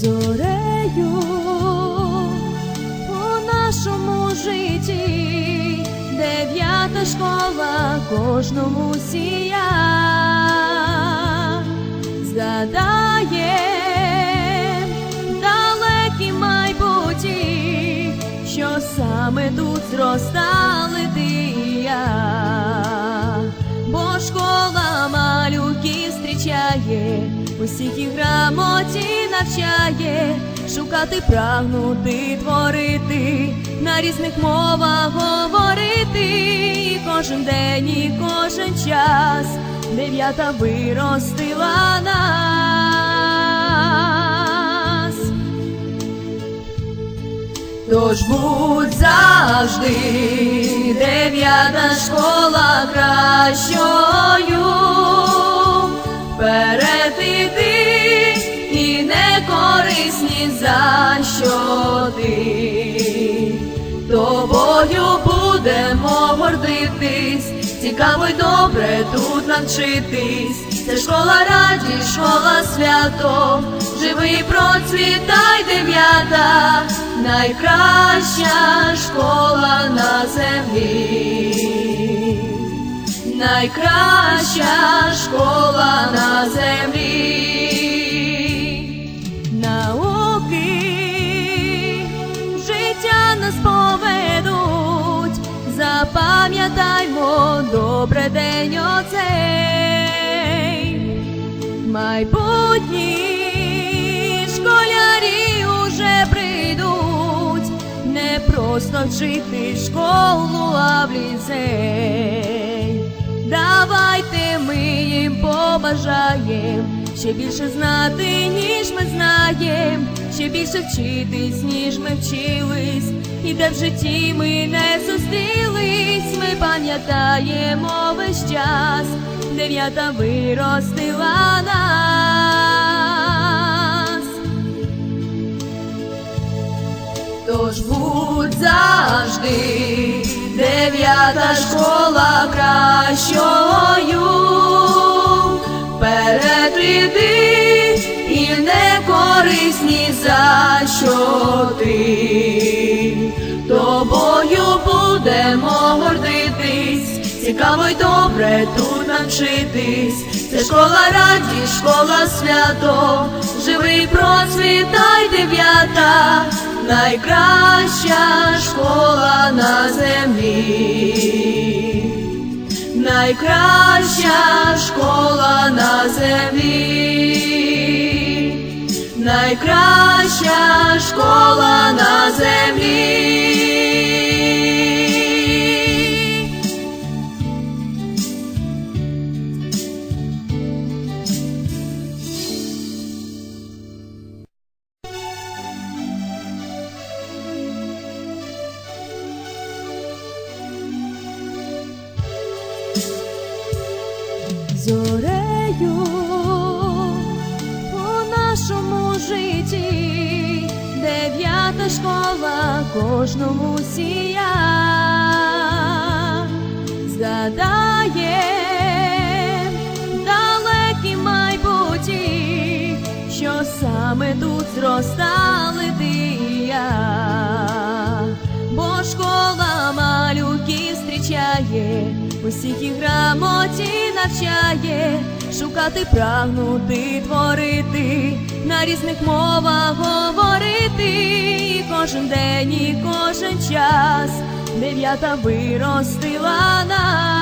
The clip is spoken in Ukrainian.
Зорею у нашому житті, дев'ята школа кожному сія, згадає далекі майбуті, що саме тут зростали ти і я, усіх і грамоті навчає, шукати, прагнути, творити, на різних мовах говорити, і кожен день, і кожен час, дев'ята виростила нас. Тож будь завжди дев'ята школа кращою, корисні за що ти. Тобою будемо гордитись, цікаво й добре тут навчитись. Це школа радість, школа свято, живи і процвітай дев'ята, найкраща школа на землі, найкраща школа на землі. Запам'ятаймо добре день оцей. Майбутні школярі уже прийдуть, не просто вчити школу, а в ліцей. Давайте ми їм побажаєм ще більше знати, ніж ми знаєм, ще більше вчитись, ніж ми вчились, і де в житті ми не зустрілись, пам'ятаємо весь час, дев'ята виростила нас. Тож будь завжди дев'ята школа кращою, вперед іди і не корисні за що ти. Тобою будемо гордитись, цікаво й добре тут навчитись. Це школа радість, школа свято, живий процвітай дев'ята, найкраща школа на землі, найкраща школа на землі, найкраща школа на землі. Зорею у нашому житті, дев'ята школа кожному сія, згадає далекі майбуті, що саме тут зростали ти і я, бо школа малюків зустрічає, усіх і грамоті навчає, шукати, прагнути, творити, на різних мовах говорити, і кожен день, і кожен час, дев'ята виростила нас.